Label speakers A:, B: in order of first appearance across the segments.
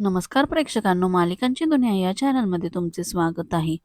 A: नमस्कार प्रेक्षकांनो मालिकांची दुनिया या चॅनलमध्ये तुमचे स्वागत आहे.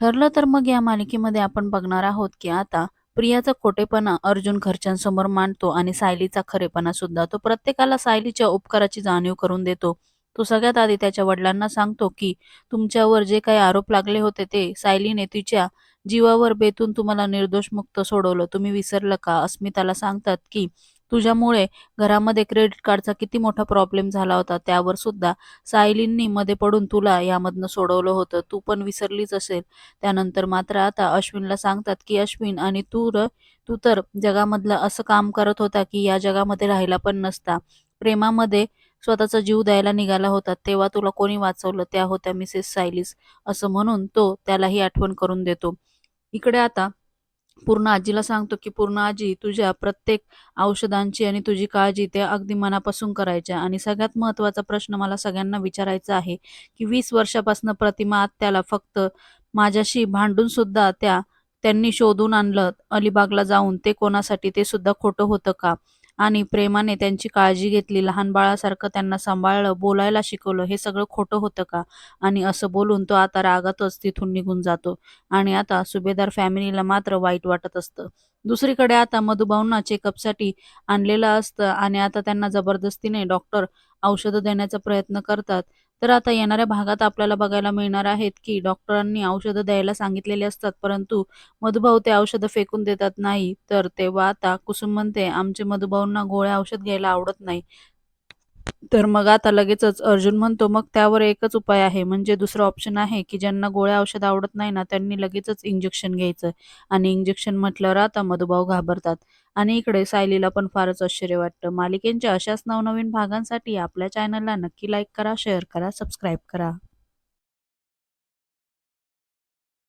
A: ठरलं तर मग या मालिकेमध्ये आपण बघणार आहोत की आता प्रियाचा खोटेपणा अर्जुन घरच्यांसमोर मांडतो आणि सायलीचा खरेपणा सुद्धा. तो प्रत्येकाला सायलीच्या उपकाराची जाणीव करून देतो. तो सगळ्यात आधी त्याच्या वडिलांना सांगतो की तुमच्यावर जे काही आरोप लागले होते ते सायलीने तिच्या जीवावर बेतून तुम्हाला निर्दोष मुक्त सोडवलं. तुम्ही विसरलं का? अस्मिताला सांगतात की तुझ्यामुळे घरामध्ये क्रेडिट कार्डचा किती मोठा प्रॉब्लेम झाला होता. त्यावर सुद्धा सायलींनी मध्ये पडून तुला यामधनं सोडवलं होतं. तू पण विसरलीच असेल. त्यानंतर मात्र आता अश्विनला सांगतात की अश्विन आणि तू र तू तर जगामधलं असं काम करत होता की या जगामध्ये राहिला पण नसता. प्रेमामध्ये स्वतःचा जीव द्यायला निघाला होता. तेव्हा तुला कोणी वाचवलं? त्या होत्या मिसेस सायलीस. असं म्हणून तो त्यालाही आठवण करून देतो. इकडे आता पूर्ण आजीला सांगतो की पूर्ण आजी तुझ्या प्रत्येक औषधांची आणि तुझी काळजी त्या अगदी मनापासून करायच्या. आणि सगळ्यात महत्त्वाचा प्रश्न मला सगळ्यांना विचारायचा आहे की वीस वर्षापासून प्रतिमा आत्याला फक्त माझ्याशी भांडून सुद्धा त्या त्यांनी शोधून आणलं अलिबागला जाऊन ते कोणासाठी ते सुद्धा खोटं होतं का? आणि प्रेमाने त्यांची काळजी घेतली. लहान बाळासारखं त्यांना सांभाळलं बोलायला शिकवलं. हे सगळं खोटं होतं का? आणि असं बोलून तो आता रागातच तिथून निघून जातो. आणि आता सुभेदार फॅमिलीला मात्र वाईट वाटत असतं. दुसरीकडे आता मधुभाऊंना चेकअपसाठी आणलेलं असतं आणि आता त्यांना जबरदस्तीने डॉक्टर औषधं देण्याचा प्रयत्न करतात. तर आता येणाऱ्या भागात आपल्याला बघायला मिळणार आहेत की डॉक्टरांनी औषधं द्यायला सांगितलेली असतात परंतु मधुभाऊ ते औषधं फेकून देतात नाही. तर तेव्हा आता कुसुम म्हणते आमचे मधुभाऊंना गोळ्या औषध घ्यायला आवडत नाही. तर मग आता लगेचच अर्जुन म्हणतो मग त्यावर एकच उपाय आहे. म्हणजे दुसरं ऑप्शन आहे की ज्यांना गोळ्या औषध आवडत नाही ना त्यांनी लगेचच इंजेक्शन घ्यायचं. आणि इंजेक्शन म्हटल्यावर आता मधुभाऊ घाबरतात. आणि इकडे सायलीला पण फारच आश्चर्य वाटतं. मालिकेंच्या अशाच नवनवीन भागांसाठी आपल्या चॅनलला नक्की लाईक करा शेअर करा सबस्क्राईब करा.